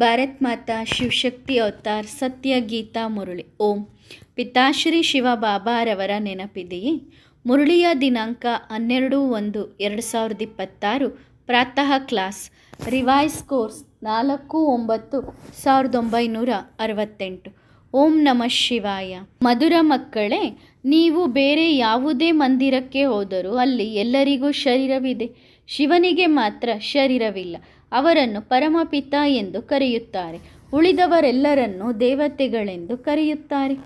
ಭಾರತ್ ಮಾತಾ, Shivashakti avatar, ಸತ್ಯ ಗೀತಾ ಮುರುಳಿ. ಓಂ. ಪಿತಾಶ್ರೀ ಶಿವ ಬಾಬಾರವರ ನೆನಪಿದೆಯೇ ಮುರುಳಿಯ ದಿನಾಂಕ ಹನ್ನೆರಡು ಒಂದು ಎರಡು ಸಾವಿರದ ಇಪ್ಪತ್ತಾರು. ಪ್ರಾತಃ ಕ್ಲಾಸ್. ರಿವೈಸ್ ಕೋರ್ಸ್ ನಾಲ್ಕು ಒಂಬತ್ತು ಸಾವಿರದ ಒಂಬೈನೂರ ಅರವತ್ತೆಂಟು. ಓಂ ನಮಃ ಶಿವಾಯ. ಮಧುರ ಮಕ್ಕಳೇ, ನೀವು ಬೇರೆ ಯಾವುದೇ ಮಂದಿರಕ್ಕೆ ಹೋದರೂ ಅಲ್ಲಿ ಎಲ್ಲರಿಗೂ ಶರೀರವಿದೆ. ಶಿವನಿಗೆ ಮಾತ್ರ ಶರೀರವಿಲ್ಲ. ಅವರನ್ನು ಪರಮಪಿತ ಎಂದು ಕರೆಯುತ್ತಾರೆ. ಉಳಿದವರೆಲ್ಲರನ್ನು ದೇವತೆಗಳೆಂದು ಕರೆಯುತ್ತಾರೆ.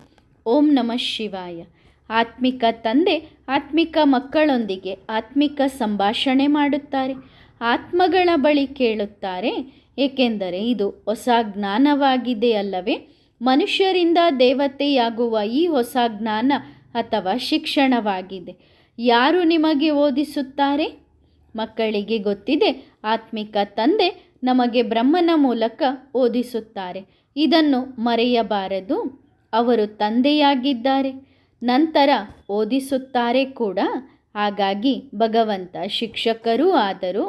ಓಂ ನಮಃ ಶಿವಾಯ. ಆತ್ಮಿಕ ತಂದೆ, ಆತ್ಮಿಕ ಮಕ್ಕಳೊಂದಿಗೆ ಆತ್ಮಿಕ ಸಂಭಾಷಣೆ ಮಾಡುತ್ತಾರೆ. ಆತ್ಮಗಳ ಬಳಿ ಕೇಳುತ್ತಾರೆ, ಏಕೆಂದರೆ ಇದು ಹೊಸ ಜ್ಞಾನವಾಗಿದೆ ಅಲ್ಲವೇ? ಮನುಷ್ಯರಿಂದ ದೇವತೆಯಾಗುವ ಈ ಹೊಸ ಜ್ಞಾನ ಅಥವಾ ಶಿಕ್ಷಣವಾಗಿದೆ. ಯಾರು ನಿಮಗೆ ಓದಿಸುತ್ತಾರೆ? ಮಕ್ಕಳಿಗೆ ಗೊತ್ತಿದೆ, ಆತ್ಮಿಕ ತಂದೆ ನಮಗೆ ಬ್ರಹ್ಮನ ಮೂಲಕ ಓದಿಸುತ್ತಾರೆ. ಇದನ್ನು ಮರೆಯಬಾರದು. ಅವರು ತಂದೆಯಾಗಿದ್ದಾರೆ, ನಂತರ ಓದಿಸುತ್ತಾರೆ ಕೂಡ. ಹಾಗಾಗಿ ಭಗವಂತ ಶಿಕ್ಷಕರೂ ಆದರೂ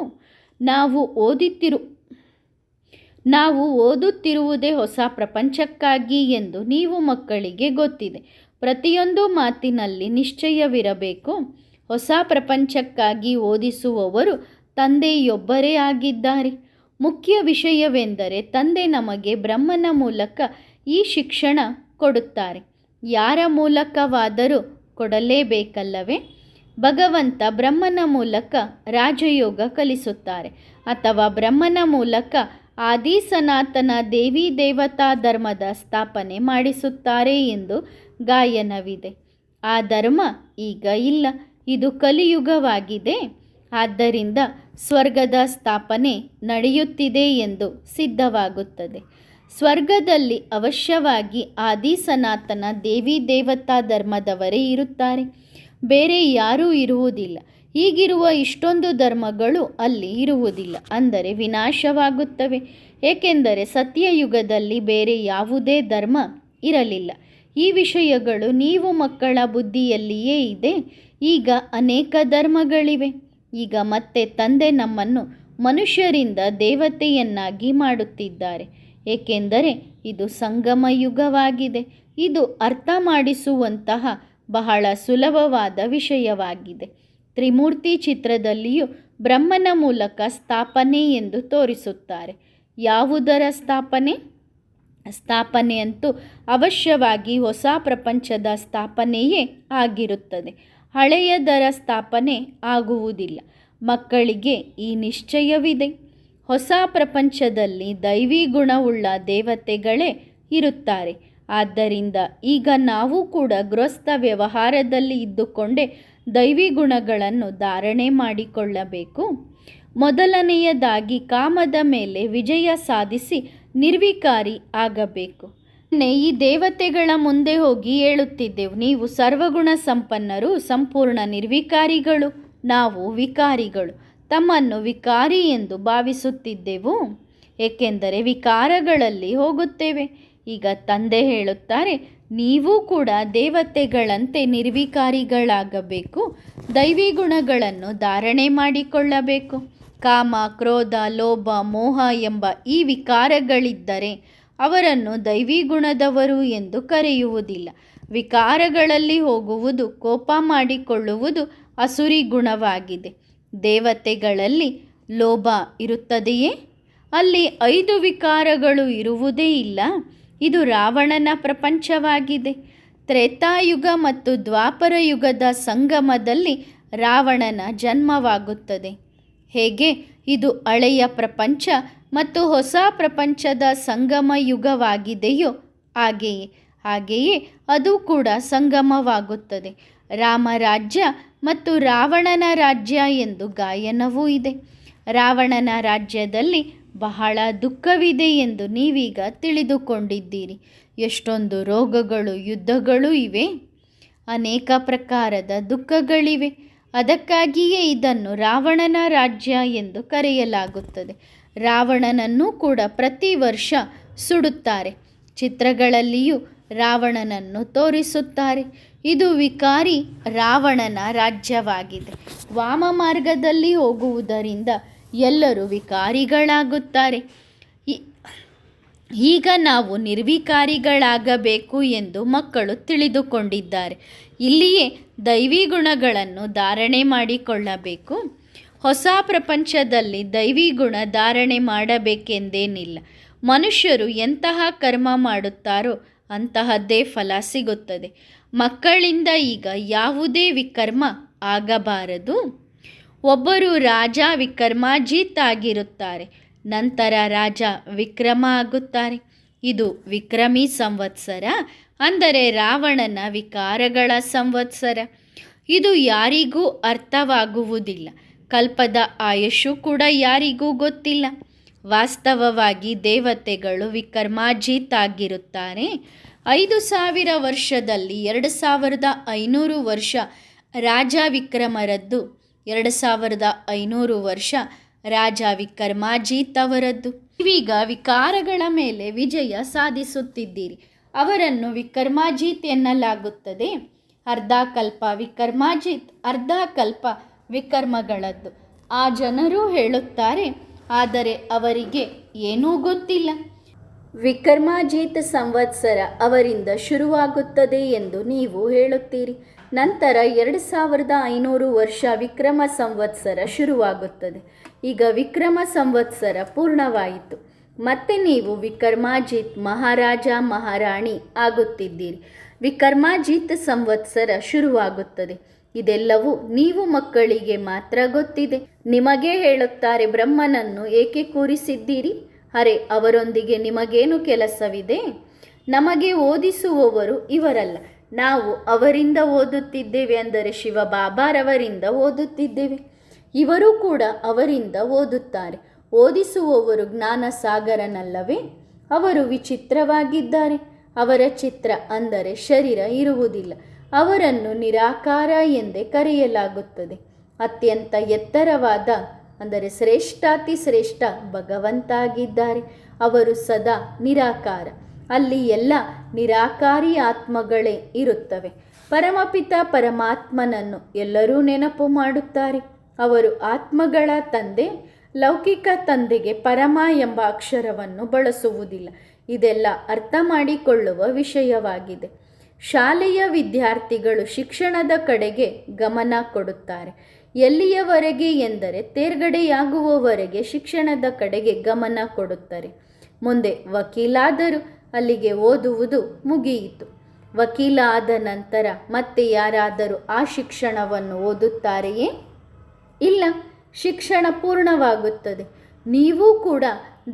ನಾವು ಓದುತ್ತಿರು, ನಾವು ಓದುತ್ತಿರುವುದೇ ಹೊಸ ಪ್ರಪಂಚಕ್ಕಾಗಿ ಎಂದು ನೀವು ಮಕ್ಕಳಿಗೆ ಗೊತ್ತಿದೆ. ಪ್ರತಿಯೊಂದು ಮಾತಿನಲ್ಲಿ ನಿಶ್ಚಯವಿರಬೇಕು. ಹೊಸ ಪ್ರಪಂಚಕ್ಕಾಗಿ ಓದಿಸುವವರು ತಂದೆಯೊಬ್ಬರೇ ಆಗಿದ್ದಾರೆ. ಮುಖ್ಯ ವಿಷಯವೆಂದರೆ ತಂದೆ ನಮಗೆ ಬ್ರಹ್ಮನ ಮೂಲಕ ಈ ಶಿಕ್ಷಣ ಕೊಡುತ್ತಾರೆ. ಯಾರ ಮೂಲಕವಾದರೂ ಕೊಡಲೇಬೇಕಲ್ಲವೇ? ಭಗವಂತ ಬ್ರಹ್ಮನ ಮೂಲಕ ರಾಜಯೋಗ ಕಲಿಸುತ್ತಾರೆ. ಅಥವಾ ಬ್ರಹ್ಮನ ಮೂಲಕ ಆದಿ ಸನಾತನ ದೇವಿ ದೇವತಾ ಧರ್ಮದ ಸ್ಥಾಪನೆ ಮಾಡಿಸುತ್ತಾರೆ ಎಂದು ಗಾಯನವಿದೆ. ಆ ಧರ್ಮ ಈಗ ಇಲ್ಲ. ಇದು ಕಲಿಯುಗವಾಗಿದೆ. ಆದ್ದರಿಂದ ಸ್ವರ್ಗದ ಸ್ಥಾಪನೆ ನಡೆಯುತ್ತಿದೆ ಎಂದು ಸಿದ್ಧವಾಗುತ್ತದೆ. ಸ್ವರ್ಗದಲ್ಲಿ ಅವಶ್ಯವಾಗಿ ಆದಿ ಸನಾತನ ದೇವಿ ದೇವತಾ ಧರ್ಮದವರೇ ಇರುತ್ತಾರೆ. ಬೇರೆ ಯಾರೂ ಇರುವುದಿಲ್ಲ. ಈಗಿರುವ ಇಷ್ಟೊಂದು ಧರ್ಮಗಳು ಅಲ್ಲಿ ಇರುವುದಿಲ್ಲ. ಅಂದರೆ ವಿನಾಶವಾಗುತ್ತವೆ. ಏಕೆಂದರೆ ಸತ್ಯಯುಗದಲ್ಲಿ ಬೇರೆ ಯಾವುದೇ ಧರ್ಮ ಇರಲಿಲ್ಲ. ಈ ವಿಷಯಗಳು ನೀವು ಮಕ್ಕಳ ಬುದ್ಧಿಯಲ್ಲಿಯೇ ಇದೆ. ಈಗ ಅನೇಕ ಧರ್ಮಗಳಿವೆ. ಈಗ ಮತ್ತೆ ತಂದೆ ನಮ್ಮನ್ನು ಮನುಷ್ಯರಿಂದ ದೇವತೆಯನ್ನಾಗಿ ಮಾಡುತ್ತಿದ್ದಾರೆ. ಏಕೆಂದರೆ ಇದು ಸಂಗಮ ಯುಗವಾಗಿದೆ. ಇದು ಅರ್ಥ ಮಾಡಿಸುವಂತಹ ಬಹಳ ಸುಲಭವಾದ ವಿಷಯವಾಗಿದೆ. ತ್ರಿಮೂರ್ತಿ ಚಿತ್ರದಲ್ಲಿಯೂ ಬ್ರಹ್ಮನ ಮೂಲಕ ಸ್ಥಾಪನೆ ಎಂದು ತೋರಿಸುತ್ತಾರೆ. ಯಾವುದರ ಸ್ಥಾಪನೆ? ಸ್ಥಾಪನೆ ಅಂತೂ ಅವಶ್ಯವಾಗಿ ಹೊಸ ಪ್ರಪಂಚದ ಸ್ಥಾಪನೆಯೇ ಆಗಿರುತ್ತದೆ. ಹಳೆಯದರ ಸ್ಥಾಪನೆ ಆಗುವುದಿಲ್ಲ. ಮಕ್ಕಳಿಗೆ ಈ ನಿಶ್ಚಯವಿದೆ. ಹೊಸ ಪ್ರಪಂಚದಲ್ಲಿ ದೈವಿ ಗುಣವುಳ್ಳ ದೇವತೆಗಳೇ ಇರುತ್ತಾರೆ. ಆದ್ದರಿಂದ ಈಗ ನಾವು ಕೂಡ ಗೃಹಸ್ಥ ವ್ಯವಹಾರದಲ್ಲಿ ಇದ್ದುಕೊಂಡೇ ದೈವಿ ಗುಣಗಳನ್ನು ಧಾರಣೆ ಮಾಡಿಕೊಳ್ಳಬೇಕು. ಮೊದಲನೆಯದಾಗಿ ಕಾಮದ ಮೇಲೆ ವಿಜಯ ಸಾಧಿಸಿ ನಿರ್ವಿಕಾರಿ ಆಗಬೇಕು. ಈ ದೇವತೆಗಳ ಮುಂದೆ ಹೋಗಿ ಹೇಳುತ್ತಿದ್ದೆವು, ನೀವು ಸರ್ವಗುಣ ಸಂಪನ್ನರು, ಸಂಪೂರ್ಣ ನಿರ್ವಿಕಾರಿಗಳು, ನಾವು ವಿಕಾರಿಗಳು, ತಮ್ಮನ್ನು ವಿಕಾರಿ ಎಂದು ಭಾವಿಸುತ್ತಿದ್ದೆವು, ಏಕೆಂದರೆ ವಿಕಾರಗಳಲ್ಲಿ ಹೋಗುತ್ತೇವೆ. ಈಗ ತಂದೆ ಹೇಳುತ್ತಾರೆ, ನೀವು ಕೂಡ ದೇವತೆಗಳಂತೆ ನಿರ್ವಿಕಾರಿಗಳಾಗಬೇಕು ದೈವಿ ಗುಣಗಳನ್ನು ಧಾರಣೆ ಮಾಡಿಕೊಳ್ಳಬೇಕು. ಕಾಮ, ಕ್ರೋಧ, ಲೋಭ, ಮೋಹ ಎಂಬ ಈ ವಿಕಾರಗಳಿದ್ದರೆ ಅವರನ್ನು ದೈವಿ ಗುಣದವರು ಎಂದು ಕರೆಯುವುದಿಲ್ಲ. ವಿಕಾರಗಳಲ್ಲಿ ಹೋಗುವುದು, ಕೋಪ ಮಾಡಿಕೊಳ್ಳುವುದು ಅಸುರಿ ಗುಣವಾಗಿದೆ. ದೇವತೆಗಳಲ್ಲಿ ಲೋಭ ಇರುತ್ತದೆಯೇ? ಅಲ್ಲಿ ಐದು ವಿಕಾರಗಳು ಇರುವುದೇ ಇಲ್ಲ. ಇದು ರಾವಣನ ಪ್ರಪಂಚವಾಗಿದೆ. ತ್ರೇತಾಯುಗ ಮತ್ತು ದ್ವಾಪರ ಯುಗದ ಸಂಗಮದಲ್ಲಿ ರಾವಣನ ಜನ್ಮವಾಗುತ್ತದೆ. ಹೇಗೆ? ಇದು ಹಳೆಯ ಪ್ರಪಂಚ ಮತ್ತು ಹೊಸ ಪ್ರಪಂಚದ ಸಂಗಮ ಯುಗವಾಗಿದೆಯೋ ಹಾಗೆಯೇ ಹಾಗೆಯೇ ಅದು ಕೂಡ ಸಂಗಮವಾಗುತ್ತದೆ. ರಾಮರಾಜ್ಯ ಮತ್ತು ರಾವಣನ ರಾಜ್ಯ ಎಂದು ಗಾಯನವೂ ಇದೆ. ರಾವಣನ ರಾಜ್ಯದಲ್ಲಿ ಬಹಳ ದುಃಖವಿದೆ ಎಂದು ನೀವೀಗ ತಿಳಿದುಕೊಂಡಿದ್ದೀರಿ. ಎಷ್ಟೊಂದು ರೋಗಗಳು, ಯುದ್ಧಗಳು ಇವೆ. ಅನೇಕ ಪ್ರಕಾರದ ದುಃಖಗಳಿವೆ. ಅದಕ್ಕಾಗಿಯೇ ಇದನ್ನು ರಾವಣನ ರಾಜ್ಯ ಎಂದು ಕರೆಯಲಾಗುತ್ತದೆ. ರಾವಣನನ್ನು ಕೂಡ ಪ್ರತಿ ವರ್ಷ ಸುಡುತ್ತಾರೆ. ಚಿತ್ರಗಳಲ್ಲಿಯೂ ರಾವಣನನ್ನು ತೋರಿಸುತ್ತಾರೆ. ಇದು ವಿಕಾರಿ ರಾವಣನ ರಾಜ್ಯವಾಗಿದೆ. ವಾಮ ಮಾರ್ಗದಲ್ಲಿ ಹೋಗುವುದರಿಂದ ಎಲ್ಲರೂ ವಿಕಾರಿಗಳಾಗುತ್ತಾರೆ. ಈಗ ನಾವು ನಿರ್ವಿಕಾರಿಗಳಾಗಬೇಕು ಎಂದು ಮಕ್ಕಳು ತಿಳಿದುಕೊಂಡಿದ್ದಾರೆ. ಇಲ್ಲಿಯೇ ದೈವಿ ಗುಣಗಳನ್ನು ಧಾರಣೆ ಮಾಡಿಕೊಳ್ಳಬೇಕು. ಹೊಸ ಪ್ರಪಂಚದಲ್ಲಿ ದೈವಿ ಗುಣ ಧಾರಣೆ ಮಾಡಬೇಕೆಂದೇನಿಲ್ಲ. ಮನುಷ್ಯರು ಎಂತಹ ಕರ್ಮ ಮಾಡುತ್ತಾರೋ ಅಂತಹದ್ದೇ ಫಲ ಸಿಗುತ್ತದೆ. ಮಕ್ಕಳಿಂದ ಈಗ ಯಾವುದೇ ವಿಕರ್ಮ ಆಗಬಾರದು. ಒಬ್ಬರು ರಾಜ ವಿಕರ್ಮಾಜಿತ್ ಆಗಿರುತ್ತಾರೆ. ನಂತರ ರಾಜ ವಿಕ್ರಮ ಆಗುತ್ತಾರೆ. ಇದು ವಿಕ್ರಮಿ ಸಂವತ್ಸರ ಅಂದರೆ ರಾವಣನ ವಿಕಾರಗಳ ಸಂವತ್ಸರ. ಇದು ಯಾರಿಗೂ ಅರ್ಥವಾಗುವುದಿಲ್ಲ. ಕಲ್ಪದ ಆಯುಷು ಕೂಡ ಯಾರಿಗೂ ಗೊತ್ತಿಲ್ಲ. ವಾಸ್ತವವಾಗಿ ದೇವತೆಗಳು ವಿಕರ್ಮಾಜಿತ್ ಆಗಿರುತ್ತಾರೆ ಐದು ಸಾವಿರ ವರ್ಷದಲ್ಲಿ ಎರಡು ಸಾವಿರದ ಐನೂರು ವರ್ಷ ರಾಜ ವಿಕ್ರಮರದ್ದು, ಎರಡು ಸಾವಿರದ ಐನೂರು ವರ್ಷ ರಾಜ ವಿಕ್ರಮಾಜೀತ್ ಅವರದ್ದು ಇವೀಗ ವಿಕಾರಗಳ ಮೇಲೆ ವಿಜಯ ಸಾಧಿಸುತ್ತಿದ್ದೀರಿ. ಅವರನ್ನು ವಿಕರ್ಮಾಜೀತ್ ಎನ್ನಲಾಗುತ್ತದೆ. ಅರ್ಧ ಕಲ್ಪ ವಿಕ್ರಮಾಜಿತ್ ಅರ್ಧ ಕಲ್ಪ ವಿಕರ್ಮಗಳದ್ದು. ಆ ಜನರು ಹೇಳುತ್ತಾರೆ, ಆದರೆ ಅವರಿಗೆ ಏನೂ ಗೊತ್ತಿಲ್ಲ. ವಿಕರ್ಮಾಜೀತ ಸಂವತ್ಸರ ಅವರಿಂದ ಶುರುವಾಗುತ್ತದೆ ಎಂದು ನೀವು ಹೇಳುತ್ತೀರಿ. ನಂತರ ಎರಡು ಸಾವಿರದ ಐನೂರು ವರ್ಷ ವಿಕ್ರಮ ಸಂವತ್ಸರ ಶುರುವಾಗುತ್ತದೆ. ಈಗ ವಿಕ್ರಮ ಸಂವತ್ಸರ ಪೂರ್ಣವಾಯಿತು. ಮತ್ತೆ ನೀವು ವಿಕರ್ಮಾಜಿತ್ ಮಹಾರಾಜ ಮಹಾರಾಣಿ ಆಗುತ್ತಿದ್ದೀರಿ. ವಿಕರ್ಮಾಜಿತ್ ಸಂವತ್ಸರ ಶುರುವಾಗುತ್ತದೆ. ಇದೆಲ್ಲವೂ ನೀವು ಮಕ್ಕಳಿಗೆ ಮಾತ್ರ ಗೊತ್ತಿದೆ. ನಿಮಗೇ ಹೇಳುತ್ತಾರೆ, ಬ್ರಹ್ಮನನ್ನು ಏಕೆ ಕೂರಿಸಿದ್ದೀರಿ? ಅರೆ, ಅವರೊಂದಿಗೆ ನಿಮಗೇನು ಕೆಲಸವಿದೆ? ನಮಗೆ ಓದಿಸುವವರು ಇವರಲ್ಲ. ನಾವು ಅವರಿಂದ ಓದುತ್ತಿದ್ದೇವೆ ಅಂದರೆ ಶಿವಬಾಬಾರವರಿಂದ ಓದುತ್ತಿದ್ದೇವೆ. ಇವರು ಕೂಡ ಅವರಿಂದ ಓದುತ್ತಾರೆ. ಓದಿಸುವವರು ಜ್ಞಾನ ಸಾಗರನಲ್ಲವೇ ಅವರು ವಿಚಿತ್ರವಾಗಿದ್ದಾರೆ. ಅವರ ಚಿತ್ರ ಅಂದರೆ ಶರೀರ ಇರುವುದಿಲ್ಲ. ಅವರನ್ನು ನಿರಾಕಾರ ಎಂದೇ ಕರೆಯಲಾಗುತ್ತದೆ. ಅತ್ಯಂತ ಎತ್ತರವಾದ, ಅಂದರೆ ಶ್ರೇಷ್ಠಾತಿ ಶ್ರೇಷ್ಠ ಭಗವಂತಾಗಿದ್ದಾರೆ. ಅವರು ಸದಾ ನಿರಾಕಾರ. ಅಲ್ಲಿ ಎಲ್ಲ ನಿರಾಕಾರಿ ಆತ್ಮಗಳೇ ಇರುತ್ತವೆ. ಪರಮಪಿತ ಪರಮಾತ್ಮನನ್ನು ಎಲ್ಲರೂ ನೆನಪು ಮಾಡುತ್ತಾರೆ. ಅವರು ಆತ್ಮಗಳ ತಂದೆ, ಲೌಕಿಕ ತಂದೆಗೆ ಪರಮ ಎಂಬ ಅಕ್ಷರವನ್ನು ಬಳಸುವುದಿಲ್ಲ. ಇದೆಲ್ಲ ಅರ್ಥ ಮಾಡಿಕೊಳ್ಳುವ ವಿಷಯವಾಗಿದೆ. ಶಾಲೆಯ ವಿದ್ಯಾರ್ಥಿಗಳು ಶಿಕ್ಷಣದ ಕಡೆಗೆ ಗಮನ ಕೊಡುತ್ತಾರೆ. ಎಲ್ಲಿಯವರೆಗೆ ಎಂದರೆ ತೇರ್ಗಡೆಯಾಗುವವರೆಗೆ ಶಿಕ್ಷಣದ ಕಡೆಗೆ ಗಮನ ಕೊಡುತ್ತಾರೆ. ಮುಂದೆ ವಕೀಲಾದರೂ ಅಲ್ಲಿಗೆ ಓದುವುದು ಮುಗಿಯಿತು. ವಕೀಲ ಆದ ನಂತರ ಮತ್ತೆ ಯಾರಾದರೂ ಆ ಶಿಕ್ಷಣವನ್ನು ಓದುತ್ತಾರೆಯೇ? ಇಲ್ಲ, ಶಿಕ್ಷಣ ಪೂರ್ಣವಾಗುತ್ತದೆ. ನೀವು ಕೂಡ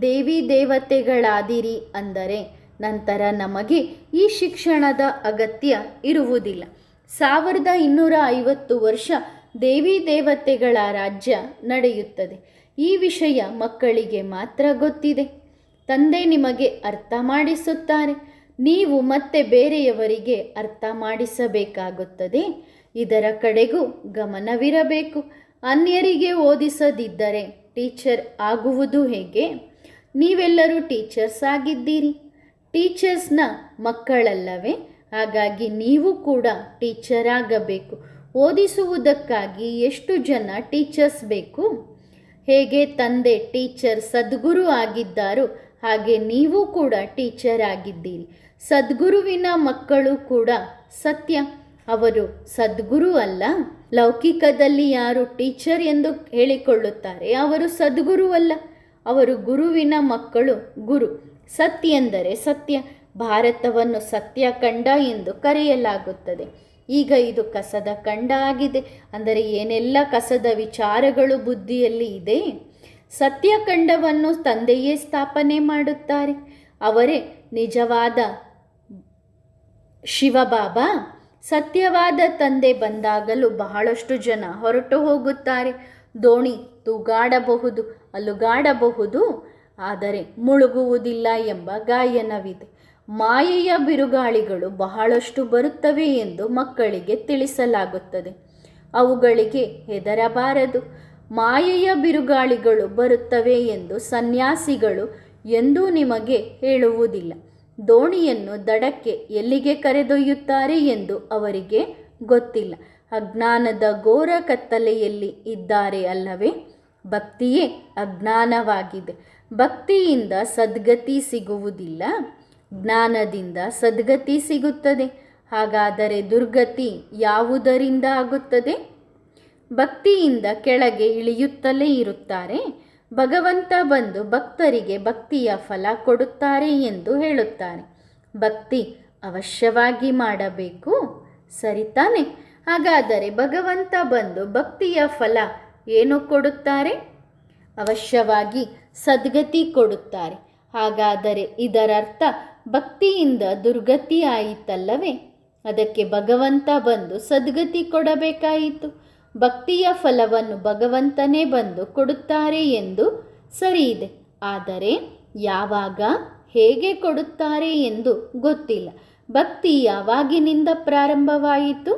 ದೇವಿ ದೇವತೆಗಳಾದಿರಿ ಅಂದರೆ ನಂತರ ನಮಗೆ ಈ ಶಿಕ್ಷಣದ ಅಗತ್ಯ ಇರುವುದಿಲ್ಲ. ಸಾವಿರದ ಇನ್ನೂರ ಐವತ್ತು ವರ್ಷ ದೇವಿ ದೇವತೆಗಳ ರಾಜ್ಯ ನಡೆಯುತ್ತದೆ. ಈ ವಿಷಯ ಮಕ್ಕಳಿಗೆ ಮಾತ್ರ ಗೊತ್ತಿದೆ. ತಂದೆ ನಿಮಗೆ ಅರ್ಥ ಮಾಡಿಸುತ್ತಾರೆ. ನೀವು ಮತ್ತೆ ಬೇರೆಯವರಿಗೆ ಅರ್ಥ ಮಾಡಿಸಬೇಕಾಗುತ್ತದೆ. ಇದರ ಕಡೆಗೂ ಗಮನವಿರಬೇಕು. ಅನ್ಯರಿಗೆ ಓದಿಸದಿದ್ದರೆ ಟೀಚರ್ ಆಗುವುದು ಹೇಗೆ? ನೀವೆಲ್ಲರೂ ಟೀಚರ್ಸ್ ಆಗಿದ್ದೀರಿ. ಟೀಚರ್ಸ್ನ ಮಕ್ಕಳಲ್ಲವೇ? ಹಾಗಾಗಿ ನೀವು ಕೂಡ ಟೀಚರ್ ಆಗಬೇಕು ಓದಿಸುವುದಕ್ಕಾಗಿ ಎಷ್ಟು ಜನ ಟೀಚರ್ಸ್ ಬೇಕು? ಹೇಗೆ ತಂದೆ, ಟೀಚರ್, ಸದ್ಗುರು ಆಗಿದ್ದಾರೋ ಹಾಗೆ ನೀವು ಕೂಡ ಟೀಚರ್ ಆಗಿದ್ದೀರಿ ಸದ್ಗುರುವಿನ ಮಕ್ಕಳು ಕೂಡ ಸತ್ಯ. ಅವರು ಸದ್ಗುರು ಅಲ್ಲ. ಲೌಕಿಕದಲ್ಲಿ ಯಾರು ಟೀಚರ್ ಎಂದು ಹೇಳಿಕೊಳ್ಳುತ್ತಾರೆ, ಅವರು ಸದ್ಗುರು ಅಲ್ಲ. ಅವರು ಗುರುವಿನ ಮಕ್ಕಳು ಗುರು. ಸತ್ಯ ಎಂದರೆ ಸತ್ಯ. ಭಾರತವನ್ನು ಸತ್ಯ ಕಂಡ ಎಂದು ಕರೆಯಲಾಗುತ್ತದೆ. ಈಗ ಇದು ಕಸದ ಕಂಡ ಆಗಿದೆ. ಅಂದರೆ ಏನೆಲ್ಲ ಕಸದ ವಿಚಾರಗಳು ಬುದ್ಧಿಯಲ್ಲಿ ಇದೆ? ಸತ್ಯಖಂಡವನ್ನು ತಂದೆಯೇ ಸ್ಥಾಪನೆ ಮಾಡುತ್ತಾರೆ. ಅವರೇ ನಿಜವಾದ ಶಿವಬಾಬಾ. ಸತ್ಯವಾದ ತಂದೆ ಬಂದಾಗಲೂ ಬಹಳಷ್ಟು ಜನ ಹೊರಟು ಹೋಗುತ್ತಾರೆ. ದೋಣಿ ತೂಗಾಡಬಹುದು, ಅಲುಗಾಡಬಹುದು. ಆದರೆ ಮುಳುಗುವುದಿಲ್ಲ ಎಂಬ ಗಾಯನವಿದೆ. ಮಾಯೆಯ ಬಿರುಗಾಳಿಗಳು ಬಹಳಷ್ಟು ಬರುತ್ತವೆ ಎಂದು ಮಕ್ಕಳಿಗೆ ತಿಳಿಸಲಾಗುತ್ತದೆ. ಅವುಗಳಿಗೆ ಹೆದರಬಾರದು. ಮಾಯೆಯ ಬಿರುಗಾಳಿಗಳು ಬರುತ್ತವೆ ಎಂದು ಸನ್ಯಾಸಿಗಳು ಎಂದೂ ನಿಮಗೆ ಹೇಳುವುದಿಲ್ಲ. ದೋಣಿಯನ್ನು ದಡಕ್ಕೆ ಎಲ್ಲಿಗೆ ಕರೆದೊಯ್ಯುತ್ತಾರೆ ಎಂದು ಅವರಿಗೆ ಗೊತ್ತಿಲ್ಲ. ಅಜ್ಞಾನದ ಘೋರ ಕತ್ತಲೆಯಲ್ಲಿ ಇದ್ದಾರೆ ಅಲ್ಲವೇ? ಭಕ್ತಿಯೇ ಅಜ್ಞಾನವಾಗಿದೆ. ಭಕ್ತಿಯಿಂದ ಸದ್ಗತಿ ಸಿಗುವುದಿಲ್ಲ, ಜ್ಞಾನದಿಂದ ಸದ್ಗತಿ ಸಿಗುತ್ತದೆ. ಹಾಗಾದರೆ ದುರ್ಗತಿ ಯಾವುದರಿಂದ ಆಗುತ್ತದೆ? ಭಕ್ತಿಯಿಂದ ಕೆಳಗೆ ಇಳಿಯುತ್ತಲೇ ಇರುತ್ತಾರೆ. ಭಗವಂತ ಬಂದು ಭಕ್ತರಿಗೆ ಭಕ್ತಿಯ ಫಲ ಕೊಡುತ್ತಾರೆ ಎಂದು ಹೇಳುತ್ತಾರೆ ಭಕ್ತಿ ಅವಶ್ಯವಾಗಿ ಮಾಡಬೇಕು, ಸರಿ ತಾನೆ? ಹಾಗಾದರೆ ಭಗವಂತ ಬಂದು ಭಕ್ತಿಯ ಫಲ ಏನು ಕೊಡುತ್ತಾರೆ? ಅವಶ್ಯವಾಗಿ ಸದ್ಗತಿ ಕೊಡುತ್ತಾರೆ. ಹಾಗಾದರೆ ಇದರರ್ಥ ಭಕ್ತಿಯಿಂದ ದುರ್ಗತಿ ಆಯಿತಲ್ಲವೇ ಅದಕ್ಕೆ ಭಗವಂತ ಬಂದು ಸದ್ಗತಿ ಕೊಡಬೇಕಾಯಿತು. ಭಕ್ತಿಯ ಫಲವನ್ನು ಭಗವಂತನೇ ಬಂದು ಕೊಡುತ್ತಾರೆ ಎಂದು ಸರಿ ಇದೆ ಆದರೆ ಯಾವಾಗ ಹೇಗೆ ಕೊಡುತ್ತಾರೆ ಎಂದು ಗೊತ್ತಿಲ್ಲ. ಭಕ್ತಿ ಯಾವಾಗಿನಿಂದ ಪ್ರಾರಂಭವಾಯಿತು?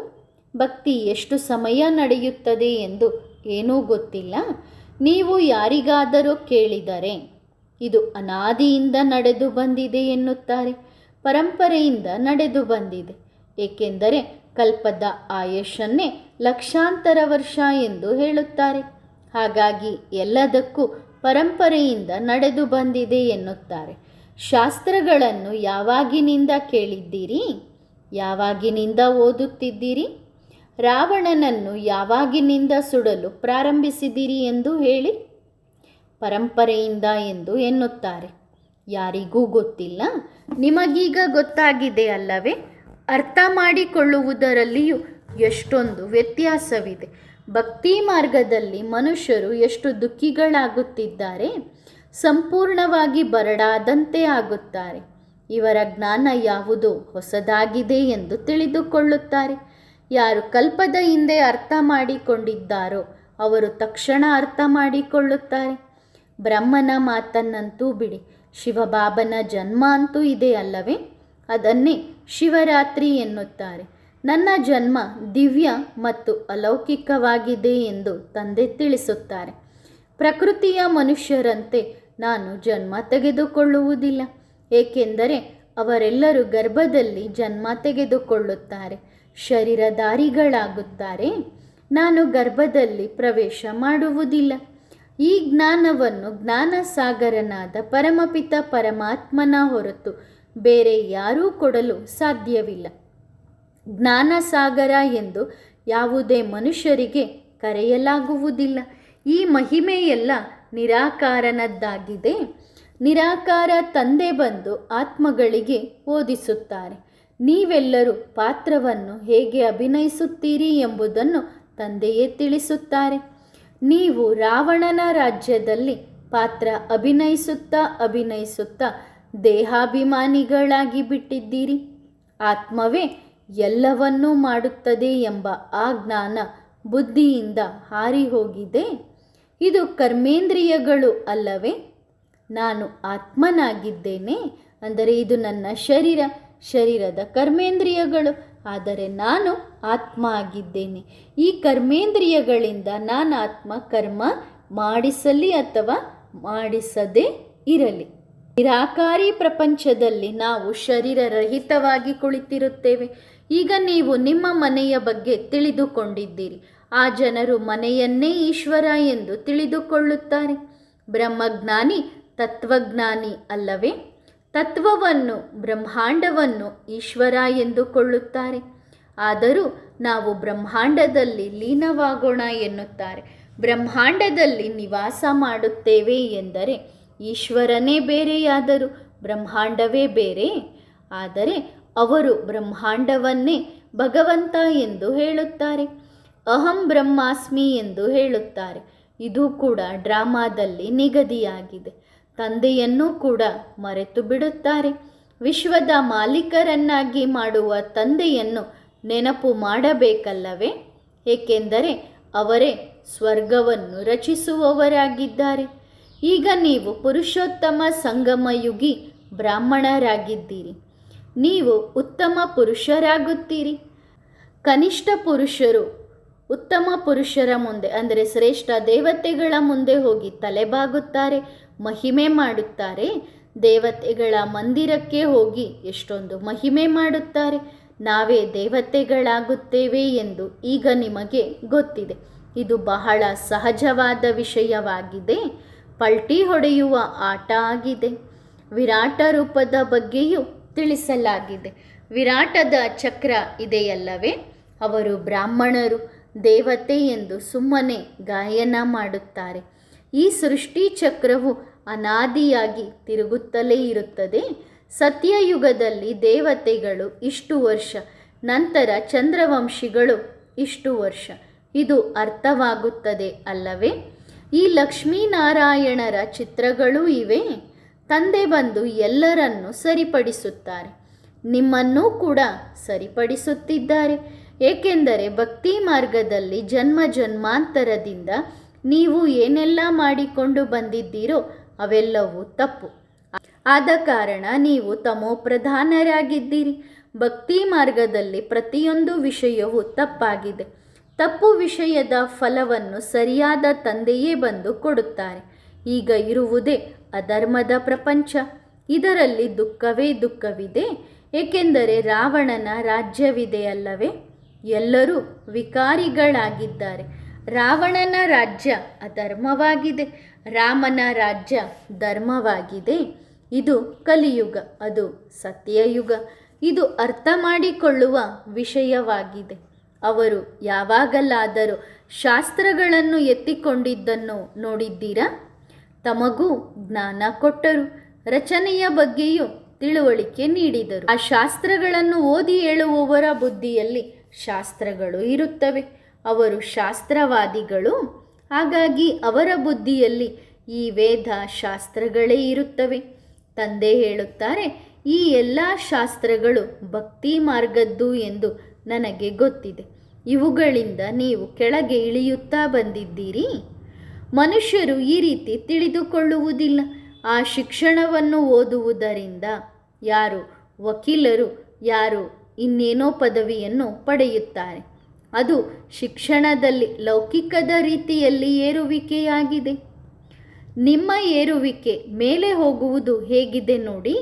ಭಕ್ತಿ ಎಷ್ಟು ಸಮಯ ನಡೆಯುತ್ತದೆ ಎಂದು ಏನೂ ಗೊತ್ತಿಲ್ಲ. ನೀವು ಯಾರಿಗಾದರೂ ಕೇಳಿದರೆ, ಇದು ಅನಾದಿಯಿಂದ ನಡೆದು ಬಂದಿದೆ ಎನ್ನುತ್ತಾರೆ, ಪರಂಪರೆಯಿಂದ ನಡೆದು ಬಂದಿದೆ. ಏಕೆಂದರೆ ಕಲ್ಪದ ಆಯುಷನ್ನೇ ಲಕ್ಷಾಂತರ ವರ್ಷ ಎಂದು ಹೇಳುತ್ತಾರೆ. ಹಾಗಾಗಿ ಎಲ್ಲದಕ್ಕೂ ಪರಂಪರೆಯಿಂದ ನಡೆದು ಬಂದಿದೆ ಎನ್ನುತ್ತಾರೆ. ಶಾಸ್ತ್ರಗಳನ್ನು ಯಾವಾಗಿನಿಂದ ಕೇಳಿದ್ದೀರಿ? ಯಾವಾಗಿನಿಂದ ಓದುತ್ತಿದ್ದೀರಿ? ರಾವಣನನ್ನು ಯಾವಾಗಿನಿಂದ ಸುಡಲು ಪ್ರಾರಂಭಿಸಿದಿರಿ ಎಂದು ಹೇಳಿ ಪರಂಪರೆಯಿಂದ ಎಂದು ಎನ್ನುತ್ತಾರೆ. ಯಾರಿಗೂ ಗೊತ್ತಿಲ್ಲ. ನಿಮಗೀಗ ಗೊತ್ತಾಗಿದೆ ಅಲ್ಲವೇ? ಅರ್ಥ ಮಾಡಿಕೊಳ್ಳುವುದರಲ್ಲಿಯೂ ಎಷ್ಟೊಂದು ವ್ಯತ್ಯಾಸವಿದೆ. ಭಕ್ತಿ ಮಾರ್ಗದಲ್ಲಿ ಮನುಷ್ಯರು ಎಷ್ಟು ದುಃಖಿಗಳಾಗುತ್ತಿದ್ದಾರೆ, ಸಂಪೂರ್ಣವಾಗಿ ಬರಡಾದಂತೆ ಆಗುತ್ತಾರೆ. ಇವರ ಜ್ಞಾನ ಯಾವುದು ಹೊಸದಾಗಿದೆ ಎಂದು ತಿಳಿದುಕೊಳ್ಳುತ್ತಾರೆ. ಯಾರು ಕಲ್ಪದ ಹಿಂದೆ ಅರ್ಥ ಮಾಡಿಕೊಂಡಿದ್ದಾರೋ ಅವರು ತಕ್ಷಣ ಅರ್ಥ ಮಾಡಿಕೊಳ್ಳುತ್ತಾರೆ. ಬ್ರಹ್ಮನ ಮಾತನ್ನಂತೂ ಬಿಡಿ, ಶಿವಬಾಬನ ಜನ್ಮ ಅಂತೂ ಇದೆ ಅಲ್ಲವೇ? ಅದನ್ನೇ ಶಿವರಾತ್ರಿ ಎನ್ನುತ್ತಾರೆ. ನನ್ನ ಜನ್ಮ ದಿವ್ಯ ಮತ್ತು ಅಲೌಕಿಕವಾಗಿದೆ ಎಂದು ತಂದೆ ತಿಳಿಸುತ್ತಾರೆ. ಪ್ರಕೃತಿಯ ಮನುಷ್ಯರಂತೆ ನಾನು ಜನ್ಮ ತೆಗೆದುಕೊಳ್ಳುವುದಿಲ್ಲ, ಏಕೆಂದರೆ ಅವರೆಲ್ಲರೂ ಗರ್ಭದಲ್ಲಿ ಜನ್ಮ ತೆಗೆದುಕೊಳ್ಳುತ್ತಾರೆ. ಶರೀರಧಾರಿಗಳಾಗುತ್ತಾರೆ ನಾನು ಗರ್ಭದಲ್ಲಿ ಪ್ರವೇಶ ಮಾಡುವುದಿಲ್ಲ. ಈ ಜ್ಞಾನವನ್ನು ಜ್ಞಾನಸಾಗರನಾದ ಪರಮಪಿತ ಪರಮಾತ್ಮನ ಹೊರತು ಬೇರೆ ಯಾರೂ ಕೊಡಲು ಸಾಧ್ಯವಿಲ್ಲ. ಜ್ಞಾನಸಾಗರ ಎಂದು ಯಾವುದೇ ಮನುಷ್ಯರಿಗೆ ಕರೆಯಲಾಗುವುದಿಲ್ಲ. ಈ ಮಹಿಮೆಯೆಲ್ಲ ನಿರಾಕಾರನದ್ದಾಗಿದೆ. ನಿರಾಕಾರ ತಂದೆ ಬಂದು ಆತ್ಮಗಳಿಗೆ ಓದಿಸುತ್ತಾರೆ ನೀವೆಲ್ಲರೂ ಪಾತ್ರವನ್ನು ಹೇಗೆ ಅಭಿನಯಿಸುತ್ತೀರಿ ಎಂಬುದನ್ನು ತಂದೆಯೇ ತಿಳಿಸುತ್ತಾರೆ. ನೀವು ರಾವಣನ ರಾಜ್ಯದಲ್ಲಿ ಪಾತ್ರ ಅಭಿನಯಿಸುತ್ತಾ ಅಭಿನಯಿಸುತ್ತಾ ದೇಹಾಭಿಮಾನಿಗಳಾಗಿ ಬಿಟ್ಟಿದ್ದೀರಿ. ಆತ್ಮವೇ ಎಲ್ಲವನ್ನೂ ಮಾಡುತ್ತದೆ ಎಂಬ ಆ ಜ್ಞಾನ ಬುದ್ಧಿಯಿಂದ ಹಾರಿ ಹೋಗಿದೆ ಇದು ಕರ್ಮೇಂದ್ರಿಯಗಳು ಅಲ್ಲವೇ? ನಾನು ಆತ್ಮನಾಗಿದ್ದೇನೆ, ಅಂದರೆ ಇದು ನನ್ನ ಶರೀರ. ಶರೀರದ ಕರ್ಮೇಂದ್ರಿಯಗಳು. ಆದರೆ ನಾನು ಆತ್ಮ ಆಗಿದ್ದೇನೆ ಈ ಕರ್ಮೇಂದ್ರಿಯಗಳಿಂದ ನಾನು ಆತ್ಮ ಕರ್ಮ ಮಾಡಿಸಲಿ ಅಥವಾ ಮಾಡಿಸದೇ ಇರಲಿ. ನಿರಾಕಾರಿ ಪ್ರಪಂಚದಲ್ಲಿ ನಾವು ಶರೀರರಹಿತವಾಗಿ ಕುಳಿತಿರುತ್ತೇವೆ. ಈಗ ನೀವು ನಿಮ್ಮ ಮನೆಯ ಬಗ್ಗೆ ತಿಳಿದುಕೊಂಡಿದ್ದೀರಿ. ಆ ಜನರು ಮನೆಯನ್ನೇ ಈಶ್ವರ ಎಂದು ತಿಳಿದುಕೊಳ್ಳುತ್ತಾರೆ. ಬ್ರಹ್ಮಜ್ಞಾನಿ ತತ್ವಜ್ಞಾನಿ ಅಲ್ಲವೇ? ತತ್ವವನ್ನು, ಬ್ರಹ್ಮಾಂಡವನ್ನು ಈಶ್ವರ ಎಂದುಕೊಳ್ಳುತ್ತಾರೆ. ಆದರೂ ನಾವು ಬ್ರಹ್ಮಾಂಡದಲ್ಲಿ ಲೀನವಾಗೋಣ ಎನ್ನುತ್ತಾರೆ. ಬ್ರಹ್ಮಾಂಡದಲ್ಲಿ ನಿವಾಸ ಮಾಡುತ್ತೇವೆ ಎಂದರೆ ಈಶ್ವರನೇ ಬೇರೆಯಾದರೂ ಬ್ರಹ್ಮಾಂಡವೇ ಬೇರೆ. ಆದರೆ ಅವರು ಬ್ರಹ್ಮಾಂಡವನ್ನೇ ಭಗವಂತ ಎಂದು ಹೇಳುತ್ತಾರೆ. ಅಹಂ ಬ್ರಹ್ಮಾಸ್ಮಿ ಎಂದು ಹೇಳುತ್ತಾರೆ. ಇದು ಕೂಡ ಡ್ರಾಮಾದಲ್ಲಿ ನಿಗದಿಯಾಗಿದೆ. ತಂದೆಯನ್ನೂ ಕೂಡ ಮರೆತು ಬಿಡುತ್ತಾರೆ. ವಿಶ್ವದ ಮಾಲೀಕರನ್ನಾಗಿ ಮಾಡುವ ತಂದೆಯನ್ನು ನೆನಪು ಮಾಡಬೇಕಲ್ಲವೇ? ಏಕೆಂದರೆ ಅವರೇ ಸ್ವರ್ಗವನ್ನು ರಚಿಸುವವರಾಗಿದ್ದಾರೆ. ಈಗ ನೀವು ಪುರುಷೋತ್ತಮ ಸಂಗಮಯುಗಿ ಬ್ರಾಹ್ಮಣರಾಗಿದ್ದೀರಿ. ನೀವು ಉತ್ತಮ ಪುರುಷರಾಗುತ್ತೀರಿ. ಕನಿಷ್ಠ ಪುರುಷರು ಉತ್ತಮ ಪುರುಷರ ಮುಂದೆ, ಅಂದರೆ ಶ್ರೇಷ್ಠ ದೇವತೆಗಳ ಮುಂದೆ ಹೋಗಿ ತಲೆಬಾಗುತ್ತಾರೆ. ಮಹಿಮೆ ಮಾಡುತ್ತಾರೆ. ದೇವತೆಗಳ ಮಂದಿರಕ್ಕೆ ಹೋಗಿ ಎಷ್ಟೊಂದು ಮಹಿಮೆ ಮಾಡುತ್ತಾರೆ. ನಾವೇ ದೇವತೆಗಳಾಗುತ್ತೇವೆ ಎಂದು ಈಗ ನಿಮಗೆ ಗೊತ್ತಿದೆ. ಇದು ಬಹಳ ಸಹಜವಾದ ವಿಷಯವಾಗಿದೆ. ಪಲ್ಟಿ ಹೊಡೆಯುವ ಆಟ ಆಗಿದೆ. ವಿರಾಟ ರೂಪದ ಬಗ್ಗೆಯೂ ತಿಳಿಸಲಾಗಿದೆ. ವಿರಾಟದ ಚಕ್ರ ಇದೆಯಲ್ಲವೇ? ಅವರು ಬ್ರಾಹ್ಮಣರು, ದೇವತೆ ಎಂದು ಸುಮ್ಮನೆ ಗಾಯನ ಮಾಡುತ್ತಾರೆ. ಈ ಸೃಷ್ಟಿ ಚಕ್ರವು ಅನಾದಿಯಾಗಿ ತಿರುಗುತ್ತಲೇ ಇರುತ್ತದೆ. ಸತ್ಯಯುಗದಲ್ಲಿ ದೇವತೆಗಳು ಇಷ್ಟು ವರ್ಷ, ನಂತರ ಚಂದ್ರವಂಶಿಗಳು ಇಷ್ಟು ವರ್ಷ. ಇದು ಅರ್ಥವಾಗುತ್ತದೆ ಅಲ್ಲವೇ? ಈ ಲಕ್ಷ್ಮೀನಾರಾಯಣರ ಚಿತ್ರಗಳೂ ಇವೆ. ತಂದೆ ಬಂದು ಎಲ್ಲರನ್ನೂ ಸರಿಪಡಿಸುತ್ತಾರೆ. ನಿಮ್ಮನ್ನೂ ಕೂಡ ಸರಿಪಡಿಸುತ್ತಿದ್ದಾರೆ. ಏಕೆಂದರೆ ಭಕ್ತಿ ಮಾರ್ಗದಲ್ಲಿ ಜನ್ಮ ಜನ್ಮಾಂತರದಿಂದ ನೀವು ಏನೆಲ್ಲ ಮಾಡಿಕೊಂಡು ಬಂದಿದ್ದೀರೋ ಅವೆಲ್ಲವೂ ತಪ್ಪು. ಆದ ಕಾರಣ ನೀವು ತಮೋಪ್ರಧಾನರಾಗಿದ್ದೀರಿ ಭಕ್ತಿ ಮಾರ್ಗದಲ್ಲಿ ಪ್ರತಿಯೊಂದು ವಿಷಯವೂ ತಪ್ಪಾಗಿದೆ. ತಪ್ಪು ವಿಷಯದ ಫಲವನ್ನು ಸರಿಯಾದ ತಂದೆಯೇ ಬಂದು ಕೊಡುತ್ತಾರೆ. ಈಗ ಇರುವುದೇ ಅಧರ್ಮದ ಪ್ರಪಂಚ. ಇದರಲ್ಲಿ ದುಃಖವೇ ದುಃಖವಿದೆ. ಏಕೆಂದರೆ ರಾವಣನ ರಾಜ್ಯವಿದೆ ಅಲ್ಲವೇ? ಎಲ್ಲರೂ ವಿಕಾರಿಗಳಾಗಿದ್ದಾರೆ. ರಾವಣನ ರಾಜ್ಯ ಅಧರ್ಮವಾಗಿದೆ. ರಾಮನ ರಾಜ್ಯ ಧರ್ಮವಾಗಿದೆ. ಇದು ಕಲಿಯುಗ, ಅದು ಸತ್ಯಯುಗ. ಇದು ಅರ್ಥ ಮಾಡಿಕೊಳ್ಳುವ ವಿಷಯವಾಗಿದೆ. ಅವರು ಯಾವಾಗಲಾದರೂ ಶಾಸ್ತ್ರಗಳನ್ನು ಎತ್ತಿಕೊಂಡಿದ್ದನ್ನು ನೋಡಿದ್ದೀರಾ? ತಮಗೂ ಜ್ಞಾನ ಕೊಟ್ಟರು. ರಚನೆಯ ಬಗ್ಗೆಯೂ ತಿಳುವಳಿಕೆ ನೀಡಿದರು. ಆ ಶಾಸ್ತ್ರಗಳನ್ನು ಓದಿ ಹೇಳುವವರ ಬುದ್ಧಿಯಲ್ಲಿ ಶಾಸ್ತ್ರಗಳು ಇರುತ್ತವೆ. ಅವರು ಶಾಸ್ತ್ರವಾದಿಗಳು. ಹಾಗಾಗಿ ಅವರ ಬುದ್ಧಿಯಲ್ಲಿ ಈ ವೇದ ಶಾಸ್ತ್ರಗಳೇ ಇರುತ್ತವೆ. ತಂದೆ ಹೇಳುತ್ತಾರೆ, ಈ ಎಲ್ಲ ಶಾಸ್ತ್ರಗಳು ಭಕ್ತಿ ಮಾರ್ಗದ್ದು ಎಂದು ನನಗೆ ಗೊತ್ತಿದೆ. ಇವುಗಳಿಂದ ನೀವು ಕೆಳಗೆ ಇಳಿಯುತ್ತಾ ಬಂದಿದ್ದೀರಿ. ಮನುಷ್ಯರು ಈ ರೀತಿ ತಿಳಿದುಕೊಳ್ಳುವುದಿಲ್ಲ. ಆ ಶಿಕ್ಷಣವನ್ನು ಓದುವುದರಿಂದ ಯಾರು ವಕೀಲರು, ಯಾರು ಇನ್ನೇನೋ ಪದವಿಯನ್ನು ಪಡೆಯುತ್ತಾರೆ. ಅದು ಶಿಕ್ಷಣದಲ್ಲಿ ಲೌಕಿಕದ ರೀತಿಯಲ್ಲಿ ಏರುವಿಕೆಯಾಗಿದೆ. ನಿಮ್ಮ ಏರುವಿಕೆ ಮೇಲೆ ಹೋಗುವುದು ಹೇಗಿದೆ ನೋಡಿ,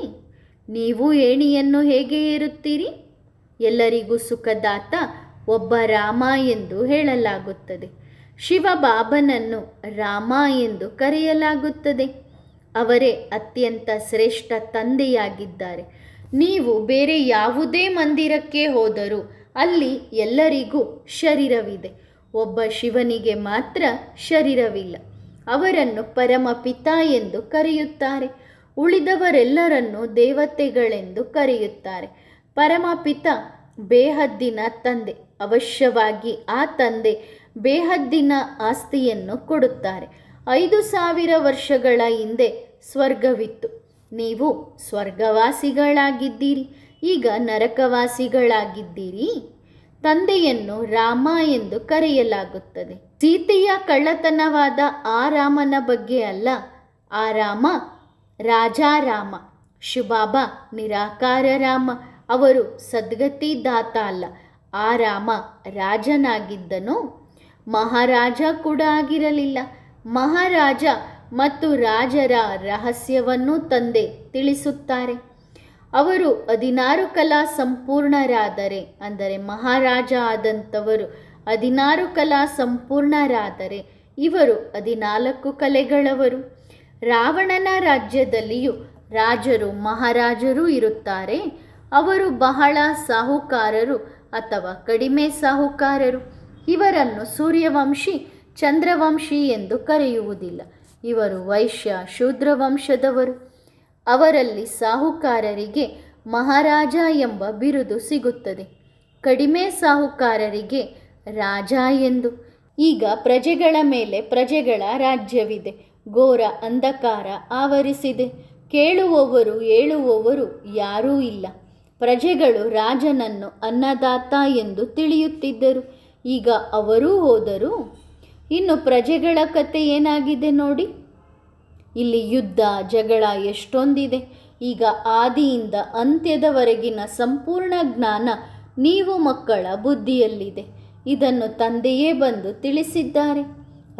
ನೀವು ಏಣಿಯನ್ನು ಹೇಗೆ ಏರುತ್ತೀರಿ? ಎಲ್ಲರಿಗೂ ಸುಖದಾತ ಒಬ್ಬ ರಾಮ ಎಂದು ಹೇಳಲಾಗುತ್ತದೆ. ಶಿವ ಬಾಬನನ್ನು ರಾಮ ಎಂದು ಕರೆಯಲಾಗುತ್ತದೆ. ಅವರೇ ಅತ್ಯಂತ ಶ್ರೇಷ್ಠ ತಂದೆಯಾಗಿದ್ದಾರೆ. ನೀವು ಬೇರೆ ಯಾವುದೇ ಮಂದಿರಕ್ಕೆ ಹೋದರೂ ಅಲ್ಲಿ ಎಲ್ಲರಿಗೂ ಶರೀರವಿದೆ. ಒಬ್ಬ ಶಿವನಿಗೆ ಮಾತ್ರ ಶರೀರವಿಲ್ಲ. ಅವರನ್ನು ಪರಮಪಿತ ಎಂದು ಕರೆಯುತ್ತಾರೆ. ಉಳಿದವರೆಲ್ಲರನ್ನು ದೇವತೆಗಳೆಂದು ಕರೆಯುತ್ತಾರೆ. ಪರಮಪಿತ, ಬೇಹದ್ದಿನ ತಂದೆ, ಅವಶ್ಯವಾಗಿ ಆ ತಂದೆ ಬೇಹದ್ದಿನ ಆಸ್ತಿಯನ್ನು ಕೊಡುತ್ತಾರೆ. ಐದು ಸಾವಿರ ವರ್ಷಗಳ ಹಿಂದೆ ಸ್ವರ್ಗವಿತ್ತು. ನೀವು ಸ್ವರ್ಗವಾಸಿಗಳಾಗಿದ್ದೀರಿ. ಈಗ ನರಕವಾಸಿಗಳಾಗಿದ್ದೀರಿ. ತಂದೆಯನ್ನು ರಾಮ ಎಂದು ಕರೆಯಲಾಗುತ್ತದೆ. ಸೀತೆಯ ಕಳ್ಳತನವಾದ ಆ ರಾಮನ ಬಗ್ಗೆ ಅಲ್ಲ. ಆ ರಾಮ ರಾಜಾರಾಮ ಶುಭಾಬ ನಿರಾಕಾರ ರಾಮ. ಅವರು ಸದ್ಗತಿ ದಾತ ಅಲ್ಲ. ಆ ರಾಮ ರಾಜನಾಗಿದ್ದನು. ಮಹಾರಾಜ ಕೂಡ ಆಗಿರಲಿಲ್ಲ. ಮಹಾರಾಜ ಮತ್ತು ರಾಜರ ರಹಸ್ಯವನ್ನು ತಂದೆ ತಿಳಿಸುತ್ತಾರೆ. ಅವರು ಹದಿನಾರು ಕಲಾ ಸಂಪೂರ್ಣರಾದರೆ, ಅಂದರೆ ಮಹಾರಾಜ ಆದಂಥವರು ಹದಿನಾರು ಕಲಾ ಸಂಪೂರ್ಣರಾದರೆ, ಇವರು ಹದಿನಾಲ್ಕು ಕಲೆಗಳವರು. ರಾವಣನ ರಾಜ್ಯದಲ್ಲಿಯೂ ರಾಜರು, ಮಹಾರಾಜರು ಇರುತ್ತಾರೆ. ಅವರು ಬಹಳ ಸಾಹುಕಾರರು ಅಥವಾ ಕಡಿಮೆ ಸಾಹುಕಾರರು. ಇವರನ್ನು ಸೂರ್ಯವಂಶಿ, ಚಂದ್ರವಂಶಿ ಎಂದು ಕರೆಯುವುದಿಲ್ಲ. ಇವರು ವೈಶ್ಯ ಶೂದ್ರ ವಂಶದವರು ಅವರಲ್ಲಿ ಸಾಹುಕಾರರಿಗೆ ಮಹಾರಾಜ ಎಂಬ ಬಿರುದು ಸಿಗುತ್ತದೆ. ಕಡಿಮೆ ಸಾಹುಕಾರರಿಗೆ ರಾಜ ಎಂದು. ಈಗ ಪ್ರಜೆಗಳ ಮೇಲೆ ಪ್ರಜೆಗಳ ರಾಜ್ಯವಿದೆ. ಘೋರ ಅಂಧಕಾರ ಆವರಿಸಿದೆ. ಕೇಳುವವರು ಹೇಳುವವರು ಯಾರೂ ಇಲ್ಲ. ಪ್ರಜೆಗಳು ರಾಜನನ್ನು ಅನ್ನದಾತ ಎಂದು ತಿಳಿಯುತ್ತಿದ್ದರು. ಈಗ ಅವರೂ ಹೋದರು. ಇನ್ನು ಪ್ರಜೆಗಳ ಕತೆ ಏನಾಗಿದೆ ನೋಡಿ. ಇಲ್ಲಿ ಯುದ್ಧ, ಜಗಳ ಎಷ್ಟೊಂದಿದೆ. ಈಗ ಆದಿಯಿಂದ ಅಂತ್ಯದವರೆಗಿನ ಸಂಪೂರ್ಣ ಜ್ಞಾನ ನೀವು ಮಕ್ಕಳ ಬುದ್ಧಿಯಲ್ಲಿದೆ. ಇದನ್ನು ತಂದೆಯೇ ಬಂದು ತಿಳಿಸಿದ್ದಾರೆ.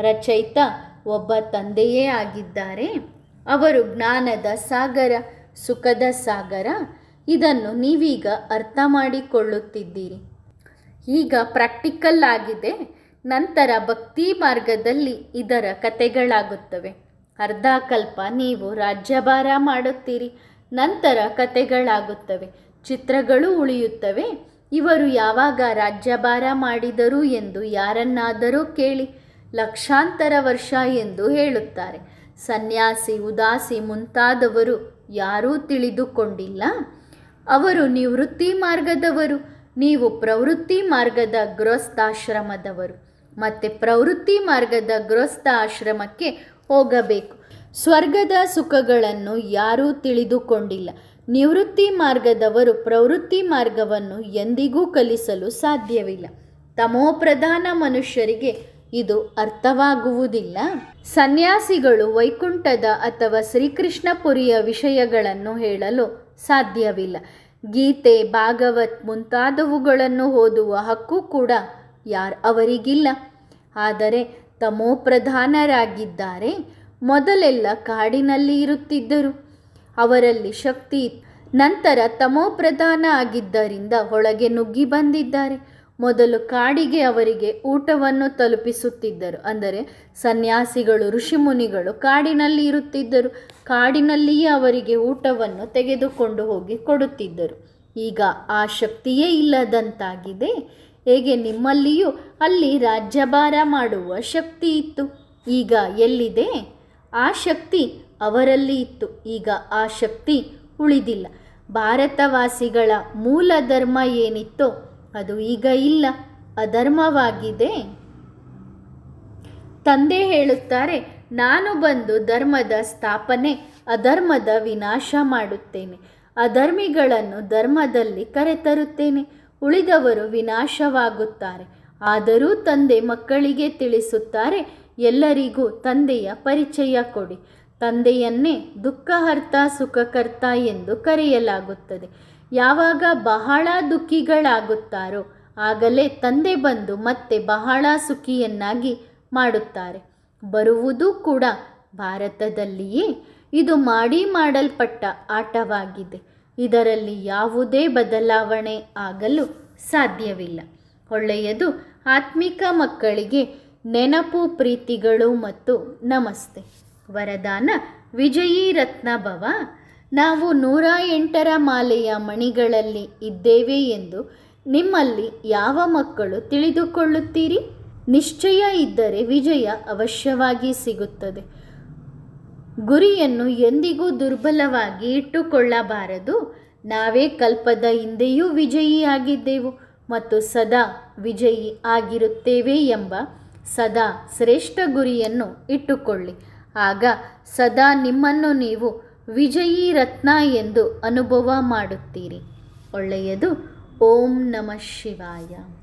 ರಚಯಿತ, ಒಬ್ಬ ತಂದೆಯೇ ಆಗಿದ್ದಾರೆ. ಅವರು ಜ್ಞಾನದ ಸಾಗರ, ಸುಖದ ಸಾಗರ. ಇದನ್ನು ನೀವೀಗ ಅರ್ಥ ಮಾಡಿಕೊಳ್ಳುತ್ತಿದ್ದೀರಿ. ಈಗ ಪ್ರಾಕ್ಟಿಕಲ್ ಆಗಿದೆ. ನಂತರ ಭಕ್ತಿ ಮಾರ್ಗದಲ್ಲಿ ಇದರ ಕತೆಗಳಾಗುತ್ತವೆ ಅರ್ಧ ಕಲ್ಪ ನೀವು ರಾಜ್ಯಭಾರ ಮಾಡುತ್ತೀರಿ. ನಂತರ ಕತೆಗಳಾಗುತ್ತವೆ. ಚಿತ್ರಗಳು ಉಳಿಯುತ್ತವೆ. ಇವರು ಯಾವಾಗ ರಾಜ್ಯಭಾರ ಮಾಡಿದರು ಎಂದು ಯಾರನ್ನಾದರೂ ಕೇಳಿ ಲಕ್ಷಾಂತರ ವರ್ಷ ಎಂದು ಹೇಳುತ್ತಾರೆ. ಸನ್ಯಾಸಿ, ಉದಾಸಿ ಮುಂತಾದವರು ಯಾರೂ ತಿಳಿದುಕೊಂಡಿಲ್ಲ. ಅವರು ನಿವೃತ್ತಿ ಮಾರ್ಗದವರು. ನೀವು ಪ್ರವೃತ್ತಿ ಮಾರ್ಗದ ಗೃಹಸ್ಥಾಶ್ರಮದವರು. ಮತ್ತು ಪ್ರವೃತ್ತಿ ಮಾರ್ಗದ ಗೃಹಸ್ಥ ಆಶ್ರಮಕ್ಕೆ ಹೋಗಬೇಕು. ಸ್ವರ್ಗದ ಸುಖಗಳನ್ನು ಯಾರೂ ತಿಳಿದುಕೊಂಡಿಲ್ಲ. ನಿವೃತ್ತಿ ಮಾರ್ಗದವರು ಪ್ರವೃತ್ತಿ ಮಾರ್ಗವನ್ನು ಎಂದಿಗೂ ಕಲಿಸಲು ಸಾಧ್ಯವಿಲ್ಲ. ತಮೋಪ್ರಧಾನ ಮನುಷ್ಯರಿಗೆ ಇದು ಅರ್ಥವಾಗುವುದಿಲ್ಲ. ಸನ್ಯಾಸಿಗಳು ವೈಕುಂಠದ ಅಥವಾ ಶ್ರೀಕೃಷ್ಣಪುರಿಯ ವಿಷಯಗಳನ್ನು ಹೇಳಲು ಸಾಧ್ಯವಿಲ್ಲ. ಗೀತೆ, ಭಾಗವತ್ ಮುಂತಾದವುಗಳನ್ನು ಓದುವ ಹಕ್ಕು ಕೂಡ ಯಾರು ಅವರಿಗಿಲ್ಲ. ಆದರೆ ತಮೋಪ್ರಧಾನರಾಗಿದ್ದಾರೆ ಮೊದಲೆಲ್ಲ ಕಾಡಿನಲ್ಲಿ ಇರುತ್ತಿದ್ದರು. ಅವರಲ್ಲಿ ಶಕ್ತಿ ನಂತರ ನಂತರ ತಮೋಪ್ರಧಾನ ಆಗಿದ್ದರಿಂದ ಒಳಗೆ ನುಗ್ಗಿ ಬಂದಿದ್ದಾರೆ. ಮೊದಲು ಕಾಡಿಗೆ ಅವರಿಗೆ ಊಟವನ್ನು ತಲುಪಿಸುತ್ತಿದ್ದರು. ಅಂದರೆ ಸನ್ಯಾಸಿಗಳು, ಋಷಿಮುನಿಗಳು ಕಾಡಿನಲ್ಲಿ ಇರುತ್ತಿದ್ದರು. ಕಾಡಿನಲ್ಲಿಯೇ ಅವರಿಗೆ ಊಟವನ್ನು ತೆಗೆದುಕೊಂಡು ಹೋಗಿ ಕೊಡುತ್ತಿದ್ದರು. ಈಗ ಆ ಶಕ್ತಿಯೇ ಇಲ್ಲದಂತಾಗಿದೆ. ಹೇಗೆ ನಿಮ್ಮಲ್ಲಿಯೂ ಅಲ್ಲಿ ರಾಜ್ಯಭಾರ ಮಾಡುವ ಶಕ್ತಿ ಇತ್ತು. ಈಗ ಎಲ್ಲಿದೆ? ಆ ಶಕ್ತಿ ಅವರಲ್ಲಿ ಇತ್ತು. ಈಗ ಆ ಶಕ್ತಿ ಉಳಿದಿಲ್ಲ. ಭಾರತವಾಸಿಗಳ ಮೂಲ ಧರ್ಮ ಏನಿತ್ತೋ ಅದು ಈಗ ಇಲ್ಲ. ಅಧರ್ಮವಾಗಿದೆ. ತಂದೆ ಹೇಳುತ್ತಾರೆ, ನಾನು ಬಂದು ಧರ್ಮದ ಸ್ಥಾಪನೆ, ಅಧರ್ಮದ ವಿನಾಶ ಮಾಡುತ್ತೇನೆ. ಅಧರ್ಮಿಗಳನ್ನು ಧರ್ಮದಲ್ಲಿ ಕರೆತರುತ್ತೇನೆ. ಉಳಿದವರು ವಿನಾಶವಾಗುತ್ತಾರೆ. ಆದರೂ ತಂದೆ ಮಕ್ಕಳಿಗೆ ತಿಳಿಸುತ್ತಾರೆ, ಎಲ್ಲರಿಗೂ ತಂದೆಯ ಪರಿಚಯ ಕೊಡಿ. ತಂದೆಯನ್ನೇ ದುಃಖಹರ್ತ ಸುಖಕರ್ತ ಎಂದು ಕರೆಯಲಾಗುತ್ತದೆ. ಯಾವಾಗ ಬಹಳ ದುಃಖಿಗಳಾಗುತ್ತಾರೋ, ಆಗಲೇ ತಂದೆ ಬಂದು ಮತ್ತೆ ಬಹಳ ಸುಖಿಯನ್ನಾಗಿ ಮಾಡುತ್ತಾರೆ. ಬರುವುದು ಕೂಡ ಭಾರತದಲ್ಲಿಯೇ. ಇದು ಮಾಡಿ ಮಾಡಲ್ಪಟ್ಟ ಆಟವಾಗಿದೆ. ಇದರಲ್ಲಿ ಯಾವುದೇ ಬದಲಾವಣೆ ಆಗಲು ಸಾಧ್ಯವಿಲ್ಲ. ಒಳ್ಳೆಯದು ಆತ್ಮಿಕ ಮಕ್ಕಳಿಗೆ ನೆನಪು, ಪ್ರೀತಿಗಳು ಮತ್ತು ನಮಸ್ತೆ. ವರದಾನ ವಿಜಯೀ ರತ್ನಭವ ನಾವು ನೂರ ಎಂಟರ ಮಾಲೆಯ ಮಣಿಗಳಲ್ಲಿ ಇದ್ದೇವೆ ಎಂದು ನಿಮ್ಮಲ್ಲಿ ಯಾವ ಮಕ್ಕಳು ತಿಳಿದುಕೊಳ್ಳುತ್ತೀರಿ? ನಿಶ್ಚಯ ಇದ್ದರೆ ವಿಜಯ ಅವಶ್ಯವಾಗಿ ಸಿಗುತ್ತದೆ. ಗುರಿಯನ್ನು ಎಂದಿಗೂ ದುರ್ಬಲವಾಗಿ ಇಟ್ಟುಕೊಳ್ಳಬಾರದು. ನಾವೇ ಕಲ್ಪದ ಹಿಂದೆಯೂ ವಿಜಯಿಯಾಗಿದ್ದೆವು ಮತ್ತು ಸದಾ ವಿಜಯಿ ಆಗಿರುತ್ತೇವೆ ಎಂಬ ಸದಾ ಶ್ರೇಷ್ಠ ಗುರಿಯನ್ನು ಇಟ್ಟುಕೊಳ್ಳಿ. ಆಗ ಸದಾ ನಿಮ್ಮನ್ನು ನೀವು ವಿಜಯಿ ರತ್ನ ಎಂದು ಅನುಭವ ಮಾಡುತ್ತೀರಿ. ಒಳ್ಳೆಯದು. ಓಂ ನಮಃ ಶಿವಾಯ.